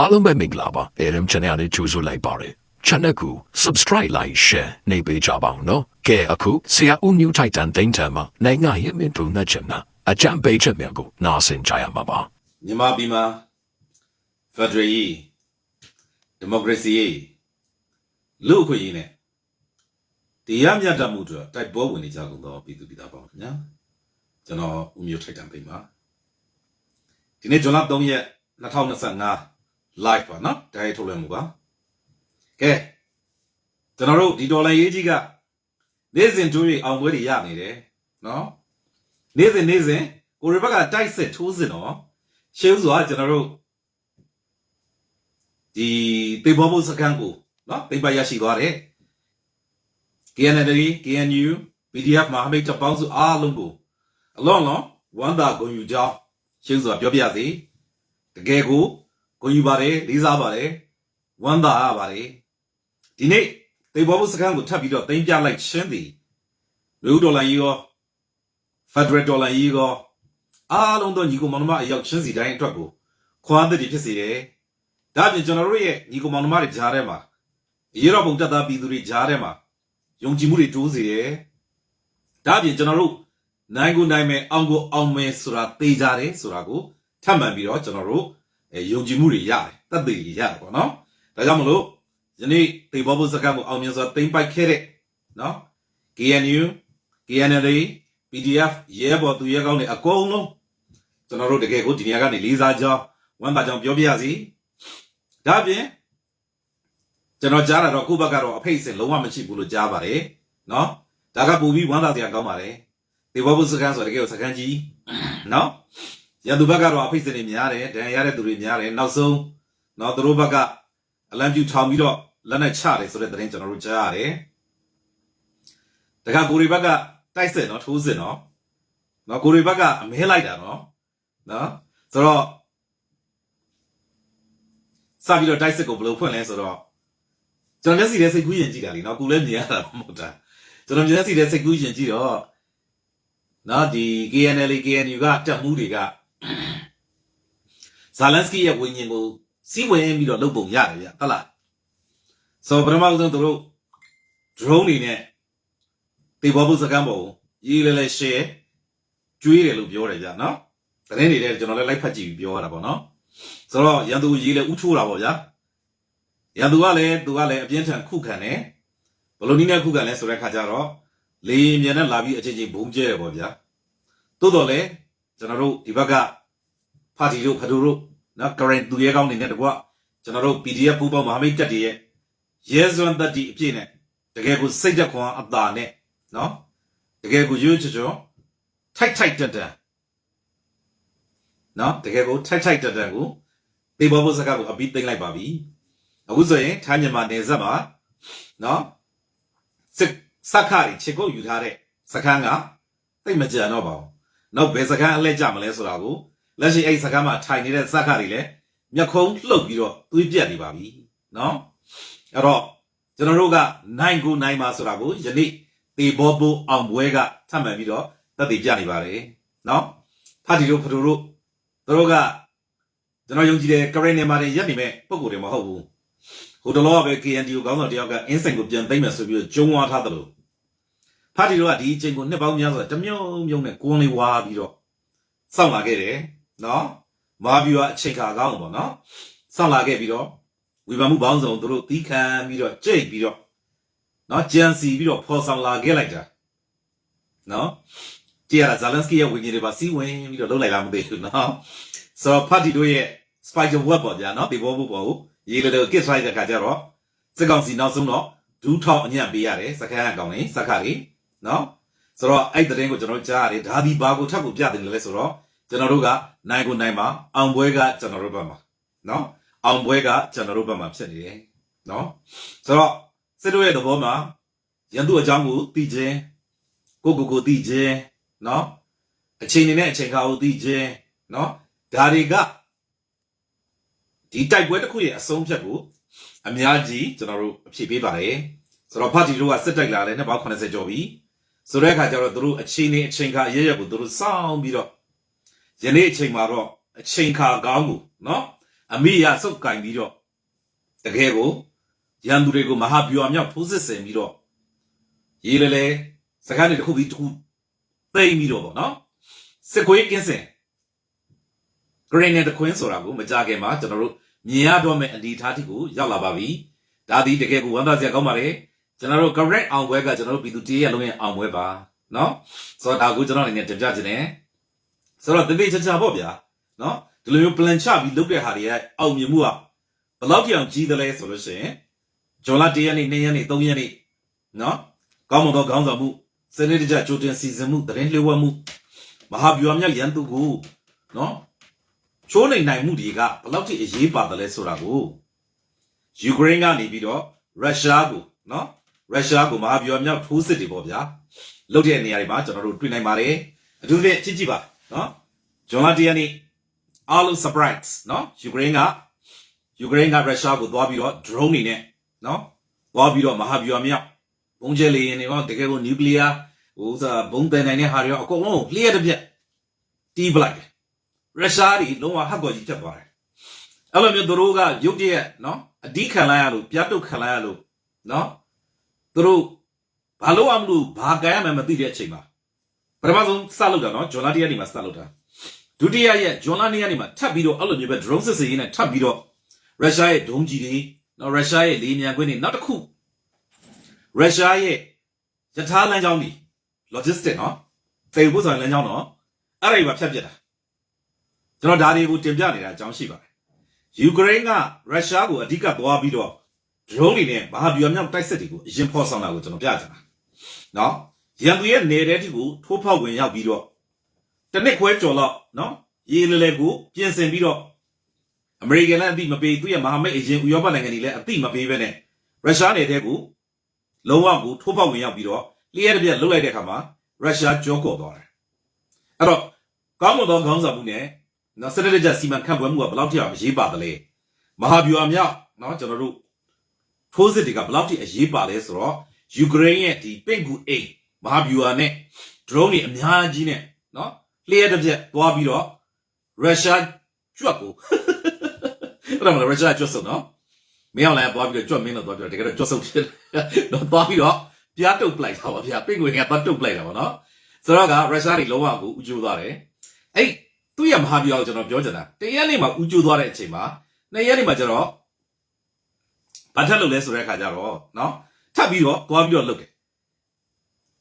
အားလုံးပဲမင်္ဂလာပါ AM channel နဲ့ကြိုဆိုလိုက်ပါရယ် channel ကို subscribe like share နေပေးကြပါဦးနော်ကဲအခုဆရာဦးမျိုးထိုက်တန်တိန်တန်မှာနိုင်ငံရေးမင်းတို့နဲ့ချင်တာအကြံပေးချက်များကိုနားဆင်ကြရမှာပါမြန်မာပြည်မှာဖက်ဒရယ်ရေးဒီမိုကရေစီရေးလူ့အခွင့်အရေးနဲ့တရားမျှတမှုတို့တိုက်ပွဲဝင်နေကြကုန်သောပြည်သူပြည်သားပေါင်းခင်ဗျာကျွန်တော်ဦးမျိုးထိုက်တံပိပါဒီနေ့ဇွန်လ3ရက်2025 live ပါနော်ဒါရိုက်ထုတ်လွှင့်မှုပါကဲကျွန်တော်တို့ဒီဒေါ်လာရေးကြီးကနေ့စဉ်တိုးရီအောင်ပွဲတွေရနေတယ်နော်နေ့စဉ်နေ့စဉ်ကိုရီဘက်ကတိုက်စစ်ထိုးစစ်နော်ရှေးဥစွာကျွန်တော်တို့ဒီတေဘောဘုစကန်ကိုနော်တိမ်ပိုက်ရရှိသွားတယ် KNL KNU PDF မဟာမိတ်တပ်ပေါင်းစုအားလုံးကိုအလောင်းလောင်းဝမ်းသာဂုဏ်ယူကြောင်းရှေးဥစွာပြောပြစေတကယ်ကို ဂုဏ်ယူပါတယ်လေးစားပါတယ်ဝမ်းသာရပါတယ်ဒီနေ့တေဘောဘုစကန်ကိုထပ်ပြီးတော့တိမ်ပြလိုက်ချင်းသည်လူဒေါ်လာကြီးရောဖက်ဒရယ်ဒေါ်လာကြီးရောအားလုံးသောညီကိုမောင်နှမအရောက်ချင်းစီတိုင်းအတွက်ကိုခွာသက်တည်ဖြစ်စေတယ်။ဒါ့အပြင်ကျွန်တော်တို့ရဲ့ညီကိုမောင်နှမတွေကြားထဲမှာရေတော်ပုံတက်သားပြည်သူတွေကြားထဲမှာယုံကြည်မှုတွေတိုးစေတယ်။ဒါ့အပြင်ကျွန်တော်တို့နိုင်ကိုနိုင်မယ်အောင်ကိုအောင်မယ်ဆိုတာသိကြတယ်ဆိုတာကိုထပ်မံပြီးတော့ကျွန်တော်တို့ အဲယုံကြည်မှုတွေရတယ်။တက်သေးတွေရတယ်ပေါ့နော်။ဒါကြောင့်မလို့ယနေ့တေဘောဘုစကံကိုအောင်မြင်စွာသိမ့်ပိုက်ခဲ့တဲ့နော် KNU KNL PDF ရဲဘော်သူရဲကောင်းတွေအကုန်လုံးကျွန်တော်တို့တကယ်ကိုဒီနေရာကနေလေးစားကြောင်းဝမ်းသာကြောင်းပြောပြရစီဒါအပြင်ကျွန်တော်ကြားတာတော့ခုဘက်ကတော့အဖိတ်စင်လုံးဝမရှိဘူးလို့ကြားပါတယ်နော်ဒါကပူပြီးဝမ်းသာစရာကောင်းပါတယ်ဒီဘောဘုစကန်ဆိုတကယ်ကိုစကန်ကြီးနော် ရန်သူဘက်ကတော့အဖိတ်စင်တွေများတယ်ဒဏ်ရာရတဲ့သူတွေများတယ်နောက်ဆုံးနော်သူတို့ဘက်ကအလံပြူထောင်ပြီးတော့လက်နဲ့ချတယ်ဆိုတဲ့သတင်းကျွန်တော်တို့ကြားရတယ်တခါကိုရီဘက်ကတိုက်စစ်နော်ထိုးစစ်နော်နော်ကိုရီဘက်ကအမဲလိုက်တာနော်နော်ဆိုတော့စပြီးတော့တိုက်စစ်ကိုဘယ်လိုဖွင့်လဲဆိုတော့ကျွန်တော်မျက်စိထဲစိတ်ကူးယဉ်ကြည့်တာလीနော်ကူလည်းမြင်ရတာမဟုတ်တာကျွန်တော်မျက်စိထဲစိတ်ကူးယဉ်ကြည့်တော့နော်ဒီ KNL KNU ကတက်မှုတွေက ဇာလန်စကီရဲ့ဝิญဉ်ကိုစီးဝင်ပြီးတော့လုပ်ပုံရတယ်ဗျဟုတ်လားဆိုတော့ပထမဆုံးသူတို့ drone တွေနဲ့တေဘောဘုစကမ်းပေါ်ကိုရေးလဲလဲ share ကျွေးတယ်လို့ပြောတယ်ဗျနော်သတင်းတွေလည်းကျွန်တော်လည်းလိုက်ဖတ်ကြည့်ပြီးပြောရတာပေါ့နော်ဆိုတော့ရန်သူရေးလဲဥချိုးတာပေါ့ဗျာရန်သူကလည်းသူကလည်းအပြင်းထန်ခုခံတယ်ဘယ်လိုနည်းနဲ့ခုခံလဲဆိုတဲ့ခါကျတော့လေရင်မြန်နဲ့လာပြီးအချင်းချင်းဘုံကျဲတယ်ပေါ့ဗျာသို့တော်လည်းကျွန်တော်တို့ဒီဘက်ကပါတီတို့ဖဒိုတို့ နော် current သူရဲကောင်းတွေနဲ့တကွကျွန်တော်တို့ PDF ပူပေါင်းမဟာမိတ်တက်တွေရဲ့ရဲစွမ်းတက်တီအပြည့်နဲ့တကယ်ကိုစိတ်သက်ခွန်အသာနဲ့နော်တကယ်ကိုရွရွချွချွထိုက်ထိုက်တက်တက်နော်တကယ်ကိုထိုက်ထိုက်တတန်ကိုတေဘောဘုစကားကိုအပြီးသိမ့်လိုက်ပါပြီအခုဆိုရင်ထိုင်းမြန်မာနယ်စပ်မှာနော်စစ်စက္ခရီခြေကုပ်ယူထားတဲ့စခန်းကတိတ်မကြံတော့ပါဘူးနောက်ဘယ်စခန်းအလဲကြမလဲဆိုတာကို လက်ရှိအဲ့စခန်းမှာထိုင်နေတဲ့စက္ခရီလည်းမျက်ခုံးလှုပ်ပြီးတော့သွေးပြတ်နေပါပြီနော်အဲ့တော့ကျွန်တော်တို့ကနိုင်ကိုနိုင်ပါဆိုတာကိုယနေ့တေဘောဘုအောင်ပွဲကထပ်မှန်ပြီးတော့သက်သေပြနေပါတယ်နော်ဖာတီတို့ဖထိုတို့သူတို့ကကျွန်တော်ယုံကြည်တယ်ကရင်နေမှာနေရက်နေမဲ့ပုံကိုယ်တွေမဟုတ်ဘူးဟိုတလောကပဲ KNDO ခေါင်းဆောင်တယောက်ကအင်းစိန်ကိုပြန်သိမ်းမယ်ဆိုပြီးတော့ကျုံးဝါထားတယ်လို့ဖာတီတို့ကဒီအချိန်ကိုနှစ်ပေါင်းများစွာတမြုံမြုံနဲ့ကွန်းလေးဝါပြီးတော့စောင့်လာခဲ့တယ် နော်မာဘီကအချိန်ခါကောင်းပေါ့နော်စောင့်လာခဲ့ပြီးတော့ဝေဖန်မှုပေါင်းစုံသူတို့တီးခံပြီးတော့ကြိတ်ပြီးတော့နော်ဂျန်စီပြီးတော့ဖော်ဆောင်လာခဲ့လိုက်တာနော်ကြည့်ရတာဇာလန်စကီရဲ့ဝิญဉ်တွေပါစီးဝင်ပြီးတော့လှုပ်လိုက်လားမသိဘူးနော်ဆိုတော့ဖတ်တီတို့ရဲ့ spider web ပေါ့ဗျာနော်ဒီဘောဘူးပေါ့ကိုရေးလို့တော့ kit strike တဲ့ခါကျတော့စစ်ကောင်စီနောက်ဆုံးတော့ဒူးထောက်အညံ့ပေးရတယ်စကန်အကောင်လေးစက္ခရီနော်ဆိုတော့အဲ့တဲ့တင်းကိုကျွန်တော်ကြားရတယ်ဒါဒီဘာကိုထပ်ကိုပြတယ်လဲဆိုတော့ ကျွန်တော်တို့ကနိုင်ကိုနိုင်မှာအောင်ပွဲကကျွန်တော်တို့ဘက်မှာနော်အောင်ပွဲကကျွန်တော်တို့ဘက်မှာဖြစ်နေတယ်နော်ဆိုတော့စစ်တို့ရဲ့သဘောမှာရန်သူအကြောင်းကိုသိခြင်းကိုကိုကိုသိခြင်းနော်အချိန်နေနဲ့အချိန်ခါကိုသိခြင်းနော်ဒါတွေကဒီတိုက်ပွဲတစ်ခုရဲ့အဆုံးဖြတ်ကိုအများကြီးကျွန်တော်တို့အဖြေပေးပါတယ်ဆိုတော့ဖာတီတို့ကစစ်တိုက်လာတယ်နှစ်ပေါင်း80ကျော်ပြီဆိုတဲ့အခါကျတော့တို့အချိန်နေအချိန်ခါအရရက်ကိုတို့စောင်းပြီးတော့ ယနေ့အချိန်မှာတော့အချိန်ခါကောင်းကိုနော်အမိရစုပ်ကင်ပြီးတော့တကယ်ကိုရန်သူတွေကိုမဟာဗျူဟာမြောက်ထိုးစစ်ဆင်ပြီးတော့ရေးလေလေစကားတွေတစ်ခုပြီးတစ်ခုသိမ့်ပြီးတော့ပေါ့နော်စစ်ခွေးကင်းစင် green နဲ့တခွင်းဆိုတာကိုမကြခင်မှာကျွန်တော်တို့မြင်ရတော့မယ့်အနေအထားတိကိုရောက်လာပါပြီဒါဒီတကယ်ကိုဝမ်းသာစရာကောင်းပါတယ်ကျွန်တော်တို့ correct အောင်ပွဲကကျွန်တော်တို့ပြည်သူတည်းရဲ့လုံးရဲ့အောင်ပွဲပါနော်ဆိုတော့ဒါကိုကျွန်တော်အနေနဲ့တင်ပြခြင်းနဲ့ ဆိုတော့တပည့်ချာချာပေါ့ဗျာနော်ဒီလိုမျိုး plan ချပြီးလုပ်တဲ့ဟာတွေရဲ့အောင်မြင်မှုကဘယ်လောက်ထိအောင်ကြီးသလဲဆိုလို့ရှိရင်ဂျွန်လာ1ရက်နေ့2ရက်နေ့3ရက်နေ့နော်ကောင်းမွန်သောခေါင်းဆောင်မှုစနစ်တကျကြိုတင်စီစဉ်မှုတရင်လျှို့ဝှက်မှုမဟာဗျူဟာမြတ်ရန်သူကိုနော်ချိုးနိုင်နိုင်မှုတွေကဘယ်လောက်ထိအရေးပါတယ်လဲဆိုတာကိုယူကရိန်းကနေပြီးတော့ရုရှားကိုနော်ရုရှားကိုမဟာဗျူဟာမြောက်ထိုးစစ်တွေပေါ့ဗျာလုပ်တဲ့နေရာတွေမှာကျွန်တော်တို့တွေ့နိုင်ပါတယ်အထူးသဖြင့်ကြည့်ကြည့်ပါ နော်ဂျွန်လာတီယန်နီအားလုံး surprise နော်ယူကရိန်းကယူကရိန်းကရုရှားကိုသွားပြီးတော့ drone တွေနဲ့နော်သွားပြီးတော့မဟာဗျူဟာမြောက်ဘုံကျဲလေရင်တွေရောတကယ်ကို nuclear ဟိုစားဘုံတန်နိုင်တဲ့ဟာတွေရောအကုန်လုံးလျှက်တစ်ပြက်တီးပလိုက်တယ်ရုရှားတွေလုံးဝဟတ်တော်ကြီးဖြစ်သွားတယ်။အဲ့လိုမျိုးသူတို့ကရုတ်တရက်နော်အဒီခံလိုက်ရလို့ပြတ်တုတ်ခံလိုက်ရလို့နော်သူတို့ဘာလို့အောင်လို့ဘာကြရမှမသိတဲ့အချိန်မှာ ပထမဆုံးစလုပ်တာနော်ဂျွန်လာတီယာနေမှာစလုပ်တာဒုတိယရက်ဂျွန်လာနီယာနေမှာထပ်ပြီးတော့အဲ့လိုမျိုးပဲ drone စစ်စင်ရေးနဲ့ထပ်ပြီးတော့ရုရှားရဲ့ဒုံးကြီးတွေနော်ရုရှားရဲ့လေမြန်ကွင်းတွေနောက်တစ်ခုရုရှားရဲ့ယထာလမ်းကြောင်းတွေ logistic နော်သေဖို့ဆိုရင်လမ်းကြောင်းနော်အဲ့ဒါတွေပါဖြတ်ပြစ်တာကျွန်တော်ဒါတွေကိုတင်ပြနေတာအကြောင်းရှိပါတယ်။ယူကရိန်းကရုရှားကိုအဓိကသွားပြီးတော့ drone တွေနဲ့မဟာဗျူဟာမြောက်တိုက်စစ်တွေကိုအရင်ဖော်ဆောင်တာကိုကျွန်တော်ပြချင်တာ။နော်။ ရန်သူရဲ့နေတဲ့တိကိုထိုးဖောက်ဝင်ရောက်ပြီးတော့တစ်နှစ်ခွဲကျော်လောက်နော်ရေလေလေကိုပြင်ဆင်ပြီးတော့အမေရိကန်လည်းအတိမပေးသူ့ရဲ့မဟာမိတ်အရင်ဥရောပနိုင်ငံတွေလည်းအတိမပေးပဲနဲ့ရုရှားနေတဲ့ကိုလုံးဝကိုထိုးဖောက်ဝင်ရောက်ပြီးတော့လျှက်တစ်ပြက်လှုပ်လိုက်တဲ့အခါမှာရုရှားကြောကော်သွားတယ်။အဲ့တော့ကောင်းမွန်သောခေါင်းဆောင်မှုနဲ့နော်စနစ်တကျစီမံခန့်ခွဲမှုကဘယ်လောက်ထိအောင်အရေးပါတယ်လဲမဟာဗျူဟာမြောက်နော်ကျွန်တော်တို့ထိုးစစ်တွေကဘယ်လောက်ထိအရေးပါလဲဆိုတော့ယူကရိန်းရဲ့ဒီပင့်ကူအိမ် မဟာဗျူဟာနဲ့ drone တွေအများကြီးနဲ့နော်လျှက်တစ်ပြက်သွားပြီးတော့ရုရှားကြွက်ကိုအဲ့ဒါမှရုရှားကြွက်စုံနော်မင်းအောင်လည်းသွားပြီးတော့ကြွက်မင်းတော့သွားပြီးတော့တကယ်တော့ကြွက်စုံဖြစ်တော့သွားပြီးတော့ပြားတုတ်ပလိုက်တာပါဗျာပင့်ကူကသွားတုတ်ပလိုက်တာပါနော်ဆိုတော့ကရုရှားတွေလုံးဝကိုဥကျိုးသွားတယ်အဲ့သူ့ရဲ့မဟာဗျူဟာကိုကျွန်တော်ပြောချင်တာတရက်နေ့မှာဦးကျိုးသွားတဲ့အချိန်မှာနှစ်ရက်နေ့မှာကျတော့ဘာထက်လုပ်လဲဆိုတဲ့အခါကျတော့နော်ထပ်ပြီးတော့သွားပြီးတော့လုပ်တယ်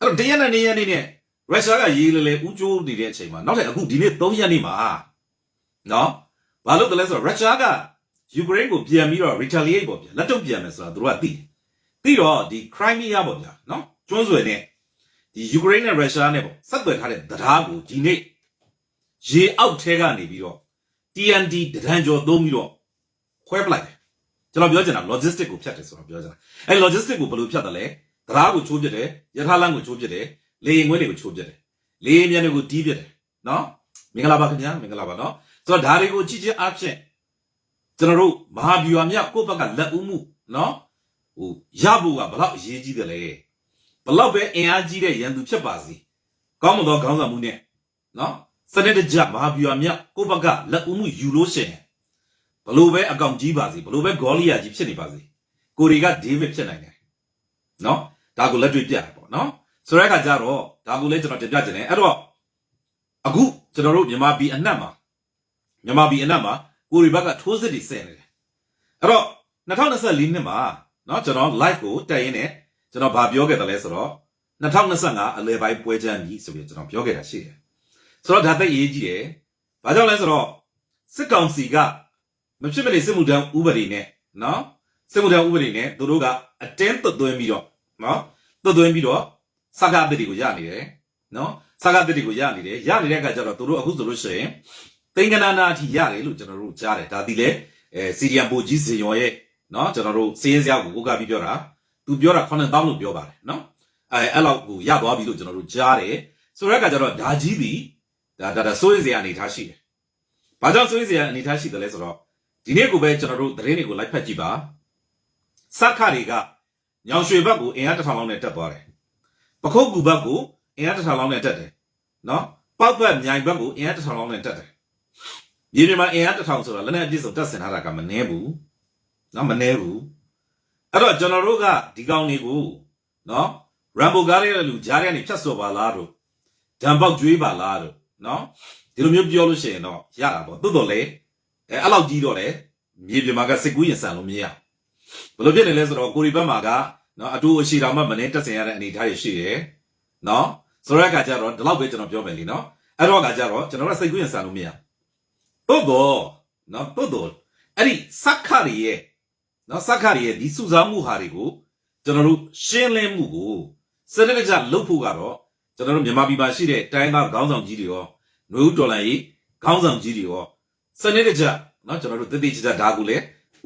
အဲ့တော့တရက်နဲ့နှစ်ရက်နေ့နဲ့ရုရှားကရေးလေလေဦးကျိုးနေတဲ့အချိန်မှာနောက်ထပ်အခုဒီနေ့၃ရက်နေ့မှာနော်ဘာလုပ်တယ်လဲဆိုတော့ရုရှားကယူကရိန်းကိုပြန်ပြီးတော့ retaliate ပေါ့ဗျာလက်တုံ့ပြန်မယ်ဆိုတာသူတို့ကသိတယ်သိတော့ဒီ Crimea ပေါ့ဗျာနော်ကျွန်းဆွယ်နဲ့ဒီယူကရိန်းနဲ့ရုရှားနဲ့ပေါ့ဆက်သွယ်ထားတဲ့တရားကိုဒီနေ့ရေအောက်ထဲကနေပြီးတော့ TNT တဒံကျော်သုံးပြီးတော့ခွဲပလိုက်တယ်ကျွန်တော်ပြောချင်တာ logistic ကိုဖြတ်တယ်ဆိုတော့ပြောချင်တာအဲ logistic ကိုဘယ်လိုဖြတ်တယ်လဲ တရားကိုချိုးပြတယ်ယထာလမ်းကိုချိုးပြတယ်လေရင်ခွဲတွေကိုချိုးပြတယ်လေရင်မြန်တွေကိုတီးပြတယ်နော်မင်္ဂလာပါခင်ဗျာမင်္ဂလာပါနော်ဆိုတော့ဒါတွေကိုကြည့်ချင်းအဖြစ်ကျွန်တော်တို့မဟာဗျူဟာမြကိုယ့်ဘက်ကလက်ဦးမှုနော်ဟိုရဖို့ကဘယ်လောက်အရေးကြီးတယ်လဲဘယ်လောက်ပဲအင်အားကြီးတဲ့ရန်သူဖြစ်ပါစေကောင်းမွန်သောခေါင်းဆောင်မှုနဲ့နော်စနစ်တကျမဟာဗျူဟာမြတ်ကိုယ့်ဘက်ကလက်ဦးမှုယူလို့ရှိရင်ဘလို့ပဲအကောင့်ကြီးပါစေဘလို့ပဲဂေါလိယာကြီးဖြစ်နေပါစေကိုရီကဒေးဗစ်ဖြစ်နိုင်တယ်နော် ဒါကိုလက်တွေ့ပြတယ်ပေါ့နော်ဆိုတဲ့အခါကျတော့ဒါကိုလည်းကျွန်တော်တင်ပြချင်တယ်အဲ့တော့အခုကျွန်တော်တို့မြန်မာပြည်အနှံ့မှာမြန်မာပြည်အနှံ့မှာကိုရီဘက်ကထိုးစစ်တွေဆင်နေတယ်အဲ့တော့2024နှစ်မှာနော်ကျွန်တော် live ကိုတက်ရင်းနဲ့ကျွန်တော်ဗာပြောခဲ့တယ်လဲဆိုတော့2025အလဲပိုင်းပွဲချမ်းပြီဆိုပြီးကျွန်တော်ပြောခဲ့တာရှိတယ်ဆိုတော့ဒါသိအရေးကြီးတယ်။ဘာကြောင့်လဲဆိုတော့စစ်ကောင်စီကမဖြစ်မနေစစ်မှုထမ်းဥပဒေနဲ့နော်စစ်မှုထမ်းဥပဒေနဲ့သူတို့ကအတင်းသွတ်သွင်းပြီးတော့ နော်သွတ်သွင်းပြီးတော့စကားအသစ်တွေကိုရနေတယ်နော်စကားအသစ်တွေကိုရနေတယ်ရနေတဲ့အခါကျတော့သူတို့အခုဆိုလို့ရှိရင်သိင်္ဂနာနာအထိရတယ်လို့ကျွန်တော်တို့ကြားတယ်ဒါဒီလေအဲစီရီယံပိုကြီးစီရော်ရဲ့နော်ကျွန်တော်တို့စီးရင်စရာကိုကိုကပြီးပြောတာသူပြောတာ9000လို့ပြောပါတယ်နော်အဲအဲ့လောက်ကိုရသွားပြီလို့ကျွန်တော်တို့ကြားတယ်ဆိုတဲ့အခါကျတော့ဒါကြီးသည်ဒါဒါဒါစိုးရိမ်စရာအနေထားရှိတယ်။ဘာကြောင့်စိုးရိမ်စရာအနေထားရှိတယ်လဲဆိုတော့ဒီနေ့ကိုပဲကျွန်တော်တို့သတင်းတွေကိုလိုက်ဖက်ကြည့်ပါ။စက်ခတွေက ညောင်ရွှေဘက်ကိုအင်အားတစ်ထောင်လောက်နဲ့တက်သွားတယ်။ပခုတ်ကူဘက်ကိုအင်အားတစ်ထောင်လောက်နဲ့တက်တယ်။နော်။ပောက်ဘက်မြိုင်ဘက်ကိုအင်အားတစ်ထောင်လောက်နဲ့တက်တယ်။မြေပြင်မှာအင်အားတစ်ထောင်ဆိုတာလက်နက်အပြည့်စုံတပ်ဆင်ထားတာကမနှဲဘူးနော်မနှဲဘူးအဲ့တော့ကျွန်တော်တို့ကဒီကောင်တွေကိုနော်ရမ်ဘိုကားရဲ့လူကြားထဲကနေဖြတ်စော်ပါလားတို့ဓာန်ပေါက်ကျွေးပါလားတို့နော်ဒီလိုမျိုးပြောလို့ရှိရင်တော့ရတာပေါ့တိုးတော်လေအဲအဲ့လောက်ကြီးတော့လေမြေပြင်မှာကစစ်ကူးရင်ဆန်လို့မရဘယ်လိုဖြစ်နေလဲဆိုတော့ကိုရီဘက်မှာက နော်အတူအရှိတော်မှမနေတက်ဆင်ရတဲ့အနေအထားတွေရှိတယ်နော်ဆိုတော့အခါကျတော့ဒီလောက်ပဲကျွန်တော်ပြောမယ်လीနော်အဲ့တော့အခါကျတော့ကျွန်တော်ကစိတ်ကူးရင်ဆန်လို့မရတိုးတော့နော်တိုးတော့အဲ့ဒီစက္ခရီရဲ့နော်စက္ခရီရဲ့ဒီစုစားမှုဟာတွေကိုကျွန်တော်တို့ရှင်းလင်းမှုကိုစနစ်တကျလုပ်ဖို့ကတော့ကျွန်တော်တို့မြန်မာပြည်မှာရှိတဲ့တိုင်းသားခေါင်းဆောင်ကြီးတွေရောຫນွေဦးတော်လိုင်းကြီးခေါင်းဆောင်ကြီးတွေရောစနစ်တကျနော်ကျွန်တော်တို့တတိချာဒါကူလေ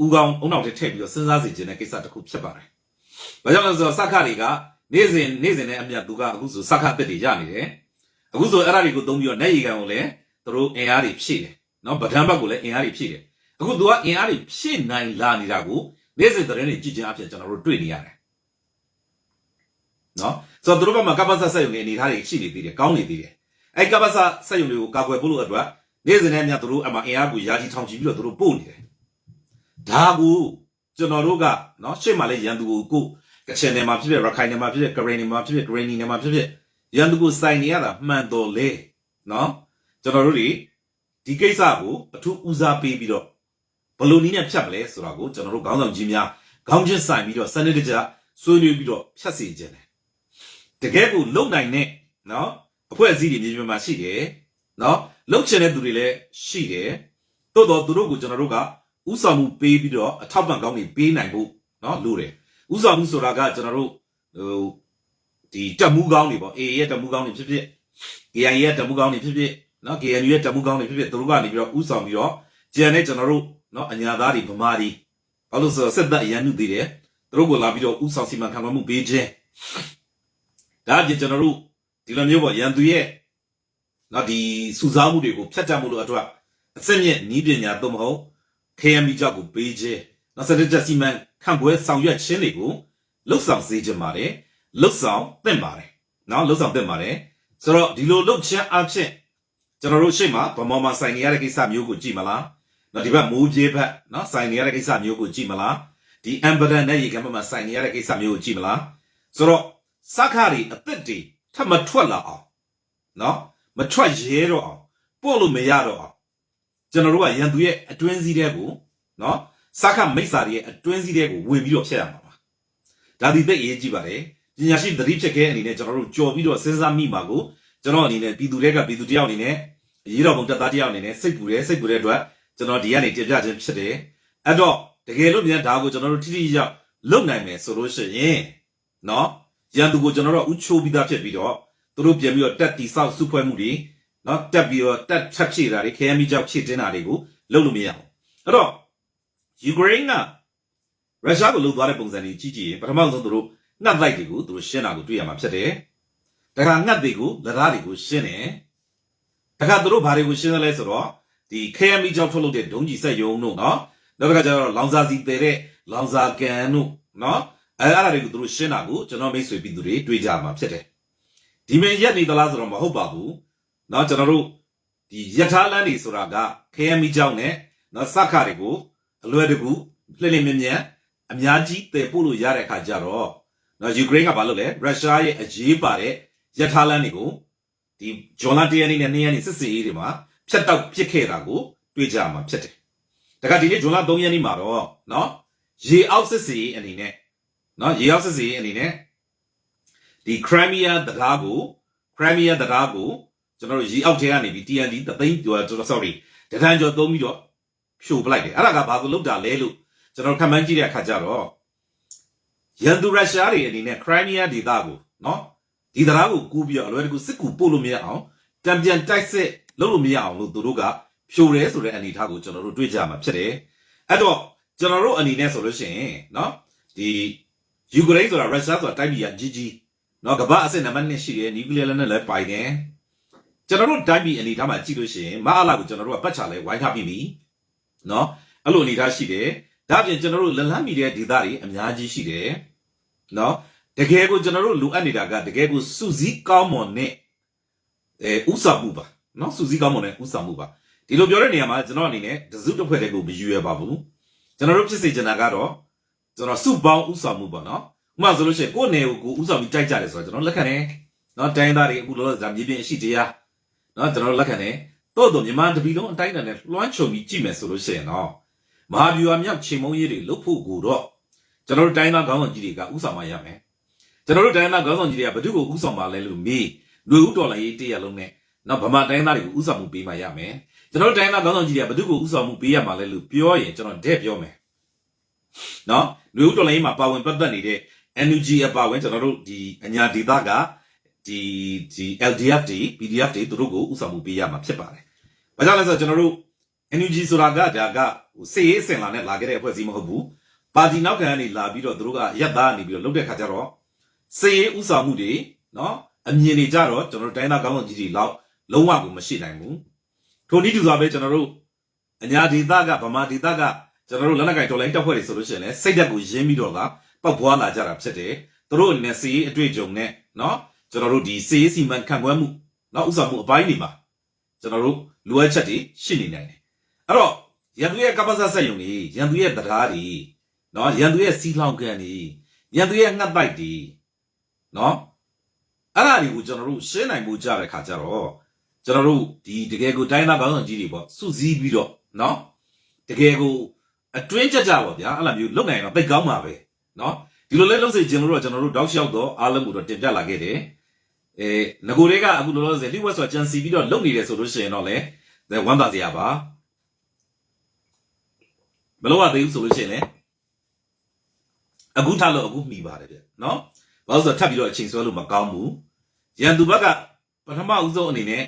ဥကောင်းအုံနောက်ထဲထည့်ပြီးတော့စဉ်းစားစီခြင်းတဲ့ကိစ္စတစ်ခုဖြစ်ပါတယ်။ ဘာကြောင့်လဲဆိုတော့စက္ခရီကနေ့စဉ်နေ့စဉ်နဲ့အမြတ်သူကအခုဆိုစက္ခတက်တွေရနေတယ်။အခုဆိုအဲ့ဒါတွေကိုသုံးပြီးတော့နေရီကန်ကိုလည်းသူတို့အင်အားတွေဖြည့်တယ်နော်ဗဒန်းဘက်ကိုလည်းအင်အားတွေဖြည့်တယ်အခု तू ကအင်အားတွေဖြည့်နိုင်လာနေတာကိုနေ့စဉ်သတင်းတွေကြည့်ချင်းအဖြစ်ကျွန်တော်တို့တွေ့နေရတယ်နော်ဆိုတော့သူတို့ဘက်မှာကပ္ပစဆက်ယုံနေအနေထားတွေရှိနေသေးတယ်ကောင်းနေသေးတယ်အဲကပ္ပစဆက်ယုံတွေကိုကာကွယ်ဖို့လို့အတွက်နေ့စဉ်နဲ့အများသူတို့အမှအင်အားကိုယာကြီးထောင်ချီပြီးတော့သူတို့ပို့နေတယ်ဒါကို ကျွန်တော်တို့ကနော်ရှေ့မှာလည်းရန်သူကိုကိုကချင်နယ်မှာဖြစ်ဖြစ်ရခိုင်နယ်မှာဖြစ်ဖြစ်ကရင်နယ်မှာဖြစ်ဖြစ်ဂရင်းနီနယ်မှာဖြစ်ဖြစ်ရန်သူကိုစိုင်နေရတာမှန်တော်လေနော်ကျွန်တော်တို့တွေဒီကိစ္စကိုအထူးဦးစားပေးပြီးတော့ဘယ်လိုနည်းနဲ့ဖြတ်မလဲဆိုတာကိုကျွန်တော်တို့ခေါင်းဆောင်ကြီးများခေါင်းချင်းဆိုင်ပြီးတော့စနစ်တကျဆွေးနွေးပြီးတော့ဖြတ်စီခြင်းတယ်တကယ်ကိုလုံနိုင်တဲ့နော်အဖွဲ့အစည်းတွေမြေပြင်မှာရှိတယ်နော်လုံချင်တဲ့သူတွေလည်းရှိတယ်တိုးတော့သူတို့ကိုကျွန်တော်တို့က ဥဆောင်မှုပေးပြီးတော့အထောက်ပံ့ကောင်းတွေပေးနိုင်ဖို့နော်လိုတယ်ဥဆောင်မှုဆိုတာကကျွန်တော်တို့ဟိုဒီတက်မှုကောင်းတွေပေါ့ AA ရဲ့တက်မှုကောင်းတွေဖြစ်ဖြစ် KIA ရဲ့တက်မှုကောင်းတွေဖြစ်ဖြစ်နော် KNU ရဲ့တက်မှုကောင်းတွေဖြစ်ဖြစ်သူတို့ကနေပြီးတော့ဥဆောင်ပြီးတော့ကြံတဲ့ကျွန်တော်တို့နော်အညာသားတွေဗမာတွေဘာလို့ဆိုတော့စစ်တပ်အရန်နုသေးတယ်သူတို့ကိုလာပြီးတော့ဥဆောင်စီမံခန့်ခွဲမှုပေးခြင်းဒါအပြင်ကျွန်တော်တို့ဒီလိုမျိုးပေါ့ရန်သူရဲ့နော်ဒီစုစားမှုတွေကိုဖျက်တက်မှုလို့အတွက်အစစ်မြင့်နီးပညာသို့မဟုတ် KMB ကြောက်ကိုပေးခြင်းနော်စတဲ့ချက်စီမံခန့်ခွဲဆောင်ရွက်ခြင်းတွေကိုလှုပ်ဆောင်စေခြင်းပါတယ်လှုပ်ဆောင်သင့်ပါတယ်နော်လှုပ်ဆောင်သင့်ပါတယ်ဆိုတော့ဒီလိုလှုပ်ခြင်းအဖြစ်ကျွန်တော်တို့ရှေ့မှာဗမော်မှာဆိုင်နေရတဲ့ကိစ္စမျိုးကိုကြည့်မလားနော်ဒီဘက်မိုးပြေးဘက်နော်ဆိုင်နေရတဲ့ကိစ္စမျိုးကိုကြည့်မလားဒီအမ်ဘဒန်နဲ့ရေကမ်းဘက်မှာဆိုင်နေရတဲ့ကိစ္စမျိုးကိုကြည့်မလားဆိုတော့စက္ခရီအသက်တွေထပ်မထွက်လာအောင်နော်မထွက်ရဲတော့အောင်ပို့လို့မရတော့အောင် ကျွန်တော်တို့ကရန်သူရဲ့အတွင်းစည်းတဲ့ကိုနော်စက္ခမိစ္ဆာတွေရဲ့အတွင်းစည်းတဲ့ကိုဝင်ပြီးတော့ဖျက်ရမှာပါဒါဒီသိအရေးကြီးပါတယ်ပညာရှိသတိဖြစ်ခဲ့အနေနဲ့ကျွန်တော်တို့ကြော်ပြီးတော့စဉ်းစားမိမှာကိုကျွန်တော်အနေနဲ့ပြည်သူတွေကပြည်သူတယောက်အနေနဲ့ရေးတော်ပုံတက်သားတယောက်အနေနဲ့စိတ်ပူတယ်စိတ်ပူတဲ့အတွက်ကျွန်တော်ဒီကနေတင်ပြခြင်းဖြစ်တယ်အဲ့တော့တကယ်လို့မြန်ဒါကိုကျွန်တော်တို့ထိထိရောက်လုပ်နိုင်မယ်ဆိုလို့ရှိရင်နော်ရန်သူကိုကျွန်တော်တို့ဥချိုးပြီးသားဖြစ်ပြီးတော့သူတို့ပြန်ပြီးတော့တက်တီဆောက်စုဖွဲ့မှုတွေ နော်တက်ပြီးတော့တက်ထပ်ဖြည့်တာတွေခဲယမ်းမိကြောက်ဖြည့်တင်းတာတွေကိုလုပ်လို့မရအောင်အဲ့တော့ယူကရိန်းကရုရှားကိုလှုပ်သွားတဲ့ပုံစံတွေကြည့်ကြည့်ရင်ပထမဆုံးသူတို့ငှက်လိုက်တွေကိုသူတို့ရှင်းတာကိုတွေ့ရမှာဖြစ်တယ်တခါငှက်တွေကိုလက်သားတွေကိုရှင်းတယ်တခါသူတို့ဘာတွေကိုရှင်းသလဲဆိုတော့ဒီ KMB ကြောင့်ထုတ်လုပ်တဲ့ဒုံးကြီးစက်ယုံတို့နော်နောက်တစ်ခါကျတော့လောင်စာစီတည်တဲ့လောင်စာကန်တို့နော်အဲအဲ့ဒါတွေကိုသူတို့ရှင်းတာကိုကျွန်တော်မိတ်ဆွေပြည်သူတွေတွေးကြမှာဖြစ်တယ်ဒီမင်းရက်နေသလားဆိုတော့မဟုတ်ပါဘူး နော်ကျွန်တော်တို့ဒီယထာလန်းတွေဆိုတာက KMB ကြောင့်နဲ့နော်စက္ခတွေကိုအလွယ်တကူလှည့်လည်မြင်မြန်အများကြီးတည်ပို့လို့ရတဲ့အခါကျတော့နော်ယူကရိန်းကဘာလုပ်လဲရုရှားရဲ့အရေးပါတဲ့ယထာလန်းတွေကိုဒီဂျွန်လာတရနေ့နဲ့နေ့ရက်နေ့စစ်စစ်ရေးတွေမှာဖြတ်တောက်ပစ်ခဲ့တာကိုတွေ့ကြမှာဖြစ်တယ်။ဒါကဒီနေ့ဂျွန်လာ3ရက်နေ့မှာတော့နော်ရေအောက်စစ်စစ်ရေးအနေနဲ့နော်ရေအောက်စစ်စစ်ရေးအနေနဲ့ဒီခရိုင်းမီးယားတကားကိုခရိုင်းမီးယားတကားကို ကျွန်တော်တို့ရေအောက်ထဲကနေပြီး TND သသိန်းကျော် sorry တထန်ကျော်သုံးပြီးတော့ဖြိုပလိုက်တယ်အဲ့ဒါကဘာကိုလုပ်တာလဲလို့ကျွန်တော်ခံမှန်းကြည့်တဲ့အခါကျတော့ရန်သူရုရှားတွေအနေနဲ့ခရိုင်းမီးယားဒေသကိုနော်ဒီတရားကိုကူးပြီးတော့အလွယ်တကူစစ်ကူပို့လို့မရအောင်တံပြန်တိုက်စစ်လုပ်လို့မရအောင်လို့သူတို့ကဖြိုတယ်ဆိုတဲ့အနေအထားကိုကျွန်တော်တို့တွေ့ကြမှာဖြစ်တယ်အဲ့တော့ကျွန်တော်တို့အနေနဲ့ဆိုလို့ရှိရင်နော်ဒီယူကရိန်းဆိုတာရုရှားဆိုတာတိုက်ပြည်ကကြီးကြီးနော်ကမ္ဘာအဆင့်နံပါတ်1ရှိတယ်နျူကလ িয়ার လက်နက်လည်းပိုင်တယ် ကျွန်တော်တို့တိုက်ပြည်အနေအထားမှာကြည့်လို့ရှိရင်မအားလာကိုကျွန်တော်တို့ကပတ်ချလဲဝိုင်းထားပြီးပြီเนาะအဲ့လိုအနေအထားရှိတယ်ဒါအပြင်ကျွန်တော်တို့လက်လန်းမီတဲ့ဒေသတွေအများကြီးရှိတယ်เนาะ တကယ်ကိုကျွန်တော်တို့လိုအပ်နေတာကတကယ်ကိုစုစည်းကောင်းမွန်တဲ့အဲဥစ္စာမှုပါเนาะစုစည်းကောင်းမွန်တဲ့ဥစ္စာမှုပါဒီ ဒီလိုပြောတဲ့နေရာမှာကျွန်တော်အနေနဲ့တစုတစ်ဖွဲ့တည်းကိုမယူရပါဘူးကျွန်တော်တို့ဖြစ်စေချင်တာကတော့ကျွန်တော်စုပေါင်းဥဆောင်မှုပေါ့နော်ဥပမာဆိုလို့ရှိရင်ကိုယ့်နယ်ကိုကိုဥဆောင်ပြီးတိုက်ကြတယ်ဆိုတော့ကျွန်တော်လက်ခံတယ်နော်တိုင်းသားတွေအခုလောလောဆယ်မြေပြင်အရှိတရား နော်ကျွန်တော်တို့လက်ခံတယ်တို့တော့မြန်မာတပီလုံးအတိုင်းအတာနဲ့လွှမ်းခြုံပြီးကြည့်မယ်ဆိုလို့ရှိရင်တော့မဟာဗျူဟာမြောက်ချိန်မုံရေးတွေလုတ်ဖို့ကိုတော့ကျွန်တော်တို့တိုင်းသားခေါင်းဆောင်ကြီးတွေကဥဆောင်မှရမယ်ကျွန်တော်တို့တိုင်းသားခေါင်းဆောင်ကြီးတွေကဘယ်သူကိုဥဆောင်မှလဲလို့မေးလူဦးတော်လိုက်ရေးတရလုံးနဲ့နော်ဗမာတိုင်းသားတွေကိုဥဆောင်မှုပေးမှရမယ်ကျွန်တော်တို့တိုင်းသားခေါင်းဆောင်ကြီးတွေကဘယ်သူကိုဥဆောင်မှုပေးရမှာလဲလို့ပြောရင်ကျွန်တော်တဲ့ပြောမယ်နော်လူဦးတော်လိုင်းမှာပါဝင်ပတ်သက်နေတဲ့ NUG အပါဝင်ကျွန်တော်တို့ဒီအညာဒေသက ဒီဒီ LDF တွေ PDF တွေသူတို့ကိုဥဆောင်မှုပေးရမှာဖြစ်ပါတယ်။ဘာကြောင့်လဲဆိုတော့ကျွန်တော်တို့ NUG ဆိုတာကဒါကဟိုစေရေးစင်လာနဲ့လာခဲ့တဲ့အဖွဲ့အစည်းမဟုတ်ဘူး။ပါတီနောက်ခံကနေလာပြီးတော့သူတို့ကရပ်သားနေပြီးတော့လုပ်တဲ့ခါကျတော့စေရေးဥဆောင်မှုတွေနော်အမြင်တွေကြတော့ကျွန်တော်တို့တိုင်းသားကောင်းဆောင်ကြီးတွေလောက်လုံးဝကိုမရှိနိုင်ဘူး။ထိုနည်းတူစွာပဲကျွန်တော်တို့အညာဒေသကဗမာဒေသကကျွန်တော်တို့လက်နက်ကင်တော်လိုင်းတပ်ဖွဲ့တွေဆိုလို့ရှိရင်လည်းစိတ်ဓာတ်ကိုရင်းပြီးတော့ကပောက်ပွားလာကြတာဖြစ်တယ်။သူတို့အနေနဲ့စီအတွေ့အကြုံနဲ့နော် ကျွန်တော်တို့ဒီစေရေးစီမံခန့်ခွဲမှုနောက်ဥစားမှုအပိုင်းတွေမှာကျွန်တော်တို့လိုအပ်ချက်တွေရှိနေနိုင်တယ်အဲ့တော့ရန်သူရဲ့ကပ္ပစဆက်ယုံတွေရန်သူရဲ့တရားတွေနော်ရန်သူရဲ့စီလောင်ကန်တွေရန်သူရဲ့ငှက်ပိုက်တွေနော်အဲ့ဒါတွေကိုကျွန်တော်တို့ရှင်းနိုင်မှုကြတဲ့ခါကျတော့ကျွန်တော်တို့ဒီတကယ်ကိုတိုင်းသားကောင်းဆောင်ကြီးတွေပေါ့စုစည်းပြီးတော့နော်တကယ်ကိုအတွင်းကြကြပါဗျာအဲ့လိုမျိုးလုပ်နိုင်ရင်တော့ပိတ်ကောင်းပါပဲနော်ဒီလိုလဲလုပ်စေခြင်းလို့တော့ကျွန်တော်တို့တောက်လျှောက်တော့အားလုံးကိုတော့တင်ပြလာခဲ့တယ် အဲငကိုတွေကအခုလောလောဆယ်လျှို့ဝှက်ဆိုတာကြံစီပြီးတော့လုပ်နေတယ်ဆိုလို့ရှိရင်တော့လေဝမ်းသာစရာပါမလို့ရသေးဘူးဆိုလို့ရှိရင်လေအခုထလို့အခုမိပါတယ်ဗျနော်ဘာလို့ဆိုတော့ထပ်ပြီးတော့အချိန်ဆွဲလို့မကောင်းဘူးရန်သူဘက်ကပထမဦးဆုံးအနေနဲ့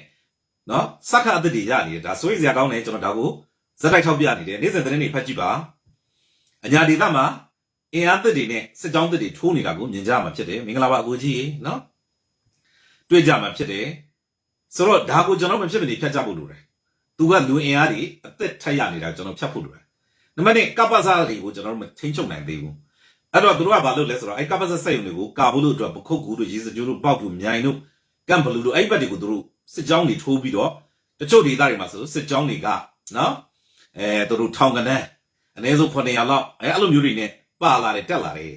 နော်စက္ခအသစ်တွေရနေတယ်ဒါဆိုရင်စရာကောင်းတယ်ကျွန်တော်ဒါကိုဇက်တိုက်ထောက်ပြနေတယ်နေ့စဉ်သတင်းတွေဖတ်ကြည့်ပါအညာဒေသမှာအင်အားသစ်တွေနဲ့စစ်ကြောင်းသစ်တွေထိုးနေတာကိုမြင်ကြမှာဖြစ်တယ်မင်္ဂလာပါအကိုကြီးနော် တွေ့ကြမှာဖြစ်တယ်ဆိုတော့ဒါကိုကျွန်တော်မဖြစ်မနေဖြတ်ကြဖို့လိုတယ်သူကလူအင်အားတွေအသက်ထက်ရနေတာကျွန်တော်ဖြတ်ဖို့လိုတယ်နံပါတ်1ကပ္ပစာတွေကိုကျွန်တော်တို့မထိန်းချုပ်နိုင်သေးဘူးအဲ့တော့သူတို့ကဘာလုပ်လဲဆိုတော့အဲ့ကပ္ပစာစက်ရုံတွေကိုကာဖို့လို့အတွက်ပခုတ်ကူတို့ရေစကြိုးတို့ပေါက်ကူမြိုင်တို့ကမ်ဘလူတို့အဲ့ဘက်တွေကိုသူတို့စစ်ကြောင်းတွေထိုးပြီးတော့တချို့ဒေသတွေမှာဆိုစစ်ကြောင်းတွေကနော်အဲသူတို့ထောင်ကန်တဲ့အနည်းဆုံး900လောက်အဲအဲ့လိုမျိုးတွေနဲ့ပါလာတယ်တက်လာတယ်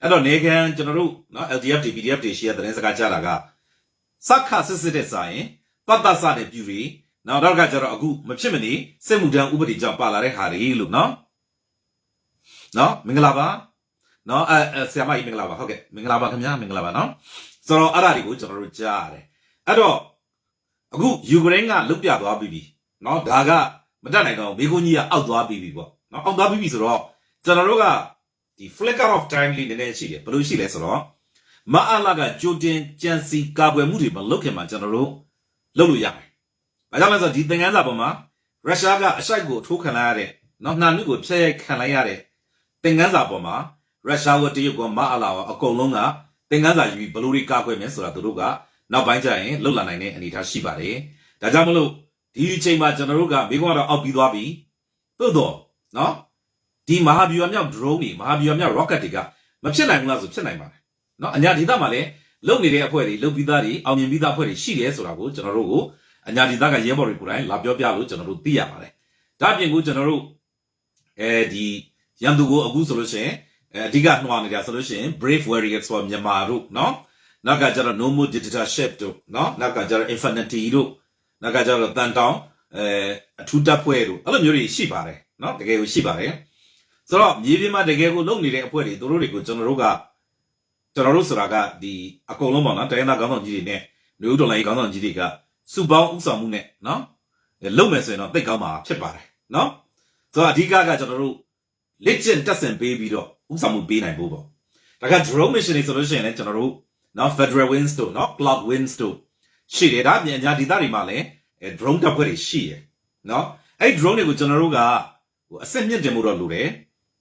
အဲ့တော့နေကန်ကျွန်တော်တို့နော် LDF တွေ PDF တွေရှိရတဲ့သတင်းစကားကြားတာက စက္ခစစ်စစ်တဲ့စာရင်ပတ်သက်စတဲ့ပြူတွေနောက်တော့ကကျတော့အခုမဖြစ်မနေစစ်မှုထမ်းဥပဒေကြောင့်ပါလာတဲ့ဟာတွေလို့နော်နော်မင်္ဂလာပါနော်အဲအဲဆရာမကြီးမင်္ဂလာပါဟုတ်ကဲ့မင်္ဂလာပါခင်ဗျာမင်္ဂလာပါနော်ဆိုတော့အဲ့ဒါတွေကိုကျွန်တော်တို့ကြားရတယ်အဲ့တော့အခုယူကရိန်းကလွတ်ပြသွားပြီပြီနော်ဒါကမတတ်နိုင်တော့မေခွန်းကြီးကအောက်သွားပြီပြီပေါ့နော်အောက်သွားပြီပြီဆိုတော့ကျွန်တော်တို့ကဒီ flicker of time လေးနည်းနည်းရှိတယ်ဘယ်လိုရှိလဲဆိုတော့ မအားလာကကြိုတင်ကြံစီကာကွယ်မှုတွေမလုပ်ခင်မှာကျွန်တော်တို့လုပ်လို့ရတယ်။ဘာကြောင့်လဲဆိုတော့ဒီသင်ခန်းစာပေါ်မှာရုရှားကအရှိုက်ကိုထိုးခံလိုက်ရတဲ့နော်နှာနုကိုဖျက်ရိုက်ခံလိုက်ရတဲ့သင်ခန်းစာပေါ်မှာရုရှားဝတရုတ်ကမအားလာအကုန်လုံးကသင်ခန်းစာယူပြီးဘယ်လိုတွေကာကွယ်မယ်ဆိုတာသူတို့ကနောက်ပိုင်းကျရင်လှုပ်လာနိုင်တဲ့အနေအထားရှိပါတယ်။ဒါကြောင့်မလို့ဒီအချိန်မှာကျွန်တော်တို့ကမိကွာတော့အောက်ပြီးသွားပြီ။သို့တော့နော်ဒီမဟာဗျူဟာမြောက် drone တွေမဟာဗျူဟာမြောက် rocket တွေကမဖြစ်နိုင်ဘူးလားဆိုဖြစ်နိုင်ပါတယ်။ နော်အညာဒေသမှာလည်းလုံနေတဲ့အဖွဲ့တွေလုံပြီးသားတွေအောင်မြင်ပြီးသားအဖွဲ့တွေရှိတယ်ဆိုတာကိုကျွန်တော်တို့ကိုအညာဒေသကရဲဘော်တွေကိုယ်တိုင်လာပြောပြလို့ကျွန်တော်တို့သိရပါတယ်။ဒါအပြင်ကိုကျွန်တော်တို့အဲဒီရန်သူကိုအခုဆိုလို့ရှိရင်အဲအဓိကနှွာနေတာဆိုလို့ရှိရင် brave warriors ဆိုမြန်မာတို့နော်နောက်ကကျတော့ no more dictatorship တို့နော်နောက်ကကျတော့ infinity တို့နောက်ကကျတော့တန်တောင်းအဲအထူးတပ်ဖွဲ့တို့အဲ့လိုမျိုးတွေရှိပါတယ်နော်တကယ်ကိုရှိပါတယ်ဆိုတော့မြေပြင်မှာတကယ်ကိုလုံနေတဲ့အဖွဲ့တွေတို့တွေကိုကျွန်တော်တို့က ကျွန်တော်တို့ဆိုတာကဒီအကုန်လုံးပေါ့နော်တိုင်းသားခေါင်းဆောင်ကြီးတွေနဲ့လူဦးတော်လိုင်းခေါင်းဆောင်ကြီးတွေကစုပေါင်းဥဆောင်မှုနဲ့နော်လုံမယ်ဆိုရင်တော့သိကောင်းမှာဖြစ်ပါတယ်နော်ဆိုတော့အဓိကကကျွန်တော်တို့ legend တက်ဆင်ပေးပြီးတော့ဥဆောင်မှုပေးနိုင်ဖို့ပေါ့ဒါက drone mission တွေဆိုလို့ရှိရင်လည်းကျွန်တော်တို့နော် federal wings တို့နော် cloud wings တို့ရှိတယ်ဒါပြင်ညာဒေသတွေမှာလည်းအဲ drone တပ်ဖွဲ့တွေရှိတယ်နော်အဲ့ drone တွေကိုကျွန်တော်တို့ကဟိုအစစ်မြင့်တင်မှုတော့လိုတယ်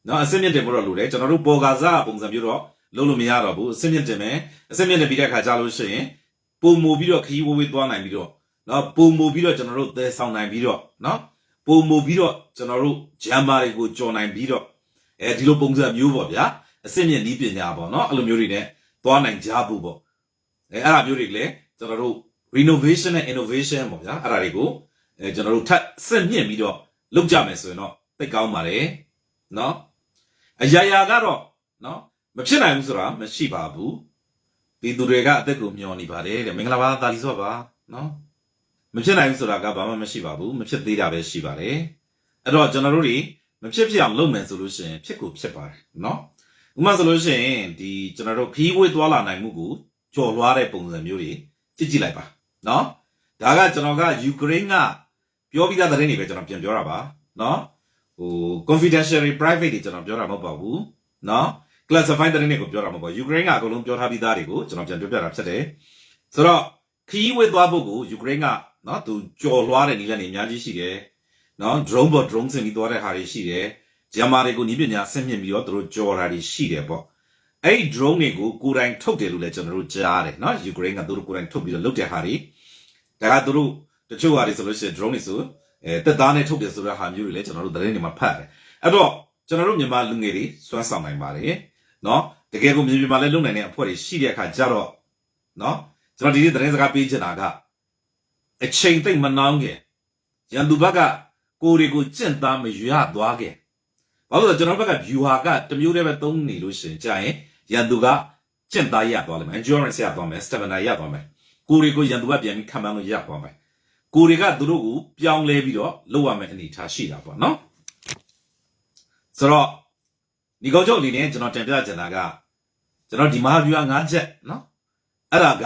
နော်အစစ်မြင့်တင်မှုတော့လိုတယ်ကျွန်တော်တို့ပေါ်ကာစားပုံစံမျိုးတော့ လုံးလို့မရတော့ဘူးအစစ်မြင့်တင်မယ်အစစ်မြင့်တင်ပြီးတဲ့ခါကျလို့ရှိရင်ပုံမူပြီးတော့ခရီးဝေးဝေးသွားနိုင်ပြီးတော့နော်ပုံမူပြီးတော့ကျွန်တော်တို့သယ်ဆောင်နိုင်ပြီးတော့နော်ပုံမူပြီးတော့ကျွန်တော်တို့ဂျမ်မာတွေကိုကြော်နိုင်ပြီးတော့အဲဒီလိုပုံစံမျိုးပေါ့ဗျာအစစ်မြင့်ဤပညာပေါ့နော်အဲ့လိုမျိုးတွေနဲ့သွားနိုင်ကြဖို့ပေါ့အဲအဲ့ဒါမျိုးတွေလည်းကျွန်တော်တို့ renovation နဲ့ innovation ပေါ့ဗျာအဲ့ဒါတွေကိုအဲကျွန်တော်တို့ထပ်ဆက်မြင့်ပြီးတော့လုပ်ကြမယ်ဆိုရင်တော့သိကောင်းပါတယ်နော်အရာရာကတော့နော် မဖြစ်နိုင်ဘူးဆိုတာမရှိပါဘူးဒီသူတွေကအသက်ကိုမျှော်နေပါတယ်တဲ့မင်္ဂလာပါတာလီဆော့ပါနော်မဖြစ်နိုင်ဘူးဆိုတာကဘာမှမရှိပါဘူးမဖြစ်သေးတာပဲရှိပါတယ်အဲ့တော့ကျွန်တော်တို့တွေမဖြစ်ဖြစ်အောင်လုပ်မယ်ဆိုလို့ရှိရင်ဖြစ်ကိုဖြစ်ပါတယ်နော်ဥပမာဆိုလို့ရှိရင်ဒီကျွန်တော်တို့ခီးဝေးသွားလာနိုင်မှုကိုကြော်လွှားတဲ့ပုံစံမျိုးတွေကြည့်ကြည့်လိုက်ပါနော်ဒါကကျွန်တော်ကယူကရိန်းကပြောပြီးသားသတင်းတွေပဲကျွန်တော်ပြန်ပြောတာပါနော်ဟို confidentially private တွေကျွန်တော်ပြောတာမဟုတ်ပါဘူးနော် classified သတင်းတွေကိုပြောတာမဟုတ်ပါဘူးယူကရိန်းကအကုန်လုံးပြောထားပြီးသားတွေကိုကျွန်တော်ပြန်ပြောပြတာဖြစ်တယ်ဆိုတော့ခီးဝေးသွားဖို့ကိုယူကရိန်းကနော်သူကြော်လွှားတဲ့နည်းလမ်းတွေအများကြီးရှိတယ်နော် drone ပေါ် drone ဆင်ပြီးသွားတဲ့ဟာတွေရှိတယ်ဂျမာတွေကိုနီးပညာဆင့်မြင့်ပြီးတော့သူတို့ကြော်တာတွေရှိတယ်ပေါ့အဲ့ဒီ drone တွေကိုကိုယ်တိုင်ထုတ်တယ်လို့လည်းကျွန်တော်တို့ကြားတယ်နော်ယူကရိန်းကသူတို့ကိုယ်တိုင်ထုတ်ပြီးတော့လုပ်တဲ့ဟာတွေဒါကသူတို့တချို့ဟာတွေဆိုလို့ရှိရင် drone တွေဆိုအဲတက်သားနဲ့ထုတ်တယ်ဆိုတဲ့ဟာမျိုးတွေလည်းကျွန်တော်တို့သတင်းတွေမှာဖတ်တယ်အဲ့တော့ကျွန်တော်တို့မြန်မာလူငယ်တွေစွမ်းဆောင်နိုင်ပါတယ် နော်တကယ်ကိုမြေပြင်မှာလည်းလုံနိုင်တဲ့အဖွဲ့တွေရှိတဲ့အခါကျတော့နော်ကျွန်တော်ဒီနေ့သတင်းစကားပေးချင်တာကအချိန်သိမ့်မနှောင်းခင်ရန်သူဘက်ကကိုယ်တွေကိုကြင့်သားမရွရသွားခင်ဘာလို့လဲဆိုတော့ကျွန်တော်ဘက်က view ဟာကတစ်မျိုးတည်းပဲသုံးနေလို့ရှရင်ကြာရင်ရန်သူကကြင့်သားရသွားလိမ့်မယ် endurance ရသွားမယ် stamina ရသွားမယ်ကိုယ်တွေကိုရန်သူကပြန်ပြီးခံမှန်းလို့ရသွားမယ်ကိုယ်တွေကသူတို့ကိုပြောင်းလဲပြီးတော့လုပ်ရမယ့်အနေအထားရှိတာပေါ့နော်ဆိုတော့ ဒီကောက်ချုပ်အနေနဲ့ကျွန်တော်တင်ပြချင်တာကကျွန်တော်ဒီမဟာဗျူဟာ၅ချက်နော်အဲ့ဒါက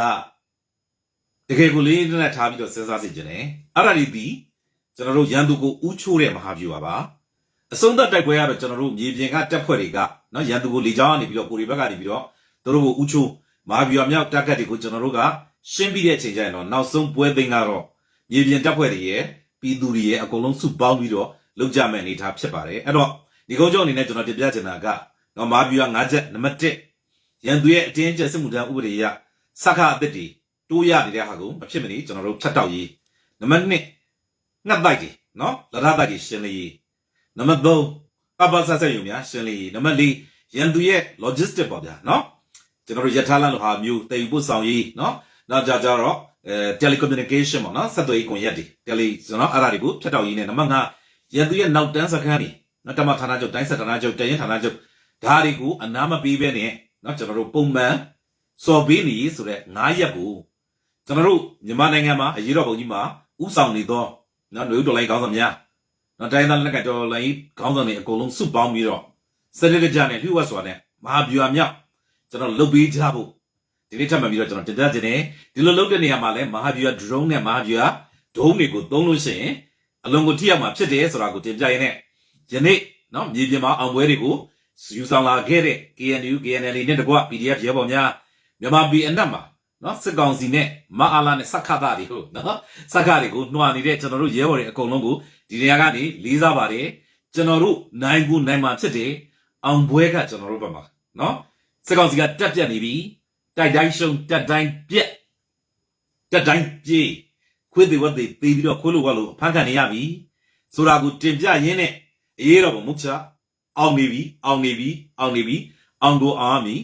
တကယ်ကိုလေးနဲ့ထားပြီးတော့စဉ်းစားစီခြင်းတယ်အဲ့ဒါဒီဒီကျွန်တော်တို့ရန်သူကိုဥချိုးတဲ့မဟာဗျူဟာပါအဆုံးသတ်တိုက်ပွဲကတော့ကျွန်တော်တို့မြေပြင်ကတက်ဖွဲ့တွေကနော်ရန်သူကိုလေကြောင်းကနေပြီးတော့ကိုရီဘက်ကနေပြီးတော့သူတို့ကိုဥချိုးမဟာဗျူဟာမြောက်တက်ကတ်တွေကိုကျွန်တော်တို့ကရှင်းပြီးတဲ့အချိန်ကျရင်တော့နောက်ဆုံးပွဲသိမ်းကတော့မြေပြင်တက်ဖွဲ့တွေရဲ့ပြည်သူတွေရဲ့အကုန်လုံးစုပေါင်းပြီးတော့လုပ်ကြမယ့်အနေအထားဖြစ်ပါတယ်အဲ့တော့ ဒီကုန်းချုပ်အနေနဲ့ကျွန်တော်တင်ပြချင်တာကနော်မဟာဗျူဟာ၅ချက်နံပါတ်1ရန်သူရဲ့အတင်းကျပ်စစ်မှုထမ်းဥပဒေရစခအသစ်တွေတိုးရနေတဲ့ဟာကိုမဖြစ်မနေကျွန်တော်တို့ဖြတ်တောက်ရေးနံပါတ်2ငှက်တိုက်တွေနော်လရတိုက်တွေရှင်းလင်းရေးနံပါတ်3ပပဆက်ဆက်ယူများရှင်းလင်းရေးနံပါတ်4ရန်သူရဲ့ logistic ပေါ့ဗျာနော်ကျွန်တော်တို့ရထားလမ်းလိုဟာမျိုးတည်ပို့ဆောင်ရေးနော်နောက်ကြကြတော့အဲ telecommunication ပေါ့နော်ဆက်သွယ်ရေးကွန်ရက်တွေ tele ကျွန်တော်အဲ့ဒါတွေကိုဖြတ်တောက်ရေးနဲ့နံပါတ်5ရန်သူရဲ့နောက်တန်းစခန်းတွေ နော်တမဌာနချုပ်တိုင်းဆက်ဌာနချုပ်တရင်ဌာနချုပ်ဒါတွေကိုအနာမပေးဘဲနဲ့နော်ကျွန်တော်တို့ပုံမှန်စော်ပေးနေဆိုတဲ့9ရက်ကိုကျွန်တော်တို့မြန်မာနိုင်ငံမှာအရေးတော်ပုံကြီးမှာဥဆောင်နေသောနော်လူတော်လိုင်းကောင်းဆောင်များနော်တိုင်းသားလက်ကတော်လိုင်းကောင်းဆောင်တွေအကုန်လုံးစုပေါင်းပြီးတော့စနစ်တကျနဲ့လှုပ်ဝက်စွာနဲ့မဟာဗျူဟာမြောက်ကျွန်တော်လုပ်ပေးကြဖို့ဒီနေ့ထပ်မှပြီးတော့ကျွန်တော်တင်ပြခြင်းနဲ့ဒီလိုလုပ်တဲ့နေရာမှာလည်းမဟာဗျူဟာ drone နဲ့မဟာဗျူဟာဒုံးတွေကိုသုံးလို့ရှိရင်အလုံးကိုထိရောက်မှာဖြစ်တယ်ဆိုတာကိုတင်ပြရင်းနဲ့ ယနေ့နော်မြေပြင်မှာအောင်ပွဲတွေကိုယူဆောင်လာခဲ့တဲ့ KNU KNL နဲ့တကွ PDF ရဲဘော်များမြန်မာပြည်အနက်မှာနော်စစ်ကောင်စီနဲ့မအားလာနဲ့စက္ခတာတွေဟုတ်နော်စက္ခတွေကိုနှွာနေတဲ့ကျွန်တော်တို့ရဲဘော်တွေအကုန်လုံးကိုဒီနေရာကနေလေးစားပါတယ်ကျွန်တော်တို့နိုင်ကူနိုင်မှာဖြစ်တယ်အောင်ပွဲကကျွန်တော်တို့ဘက်မှာနော်စစ်ကောင်စီကတက်ပြက်နေပြီတိုက်တိုင်းရှုံတက်တိုင်းပြက်တက်တိုင်းပြေးခွေးတွေဝတ်တွေပေးပြီးတော့ခွေးလိုဝတ်လို့ဖန်ခံနေရပြီဆိုတာကိုတင်ပြရင်းနဲ့ အေးတော့မုတ်ချအောင်နေပြီအောင်နေပြီအောင်နေပြီအောင်ကိုအောင်ရမည်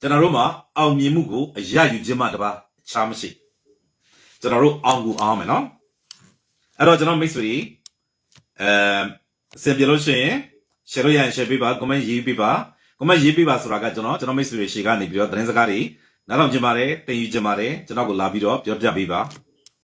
ကျွန်တော်တို့မှာအောင်မြင်မှုကိုအရယူခြင်းမှတပါအခြားမရှိကျွန်တော်တို့အောင်ကိုအောင်မယ်နော်အဲ့တော့ကျွန်တော်မိတ်ဆွေတွေအဲစင်ပြလို့ရှိရင် share လို့ရရင် share ပေးပါ comment ရေးပေးပါ comment ရေးပေးပါဆိုတာကကျွန်တော်ကျွန်တော်မိတ်ဆွေတွေရှေ့ကနေပြီးတော့သတင်းစကားတွေနားထောင်ကြပါတယ်တင်ယူကြပါတယ်ကျွန်တော်ကိုလာပြီးတော့ပြောပြပေးပါ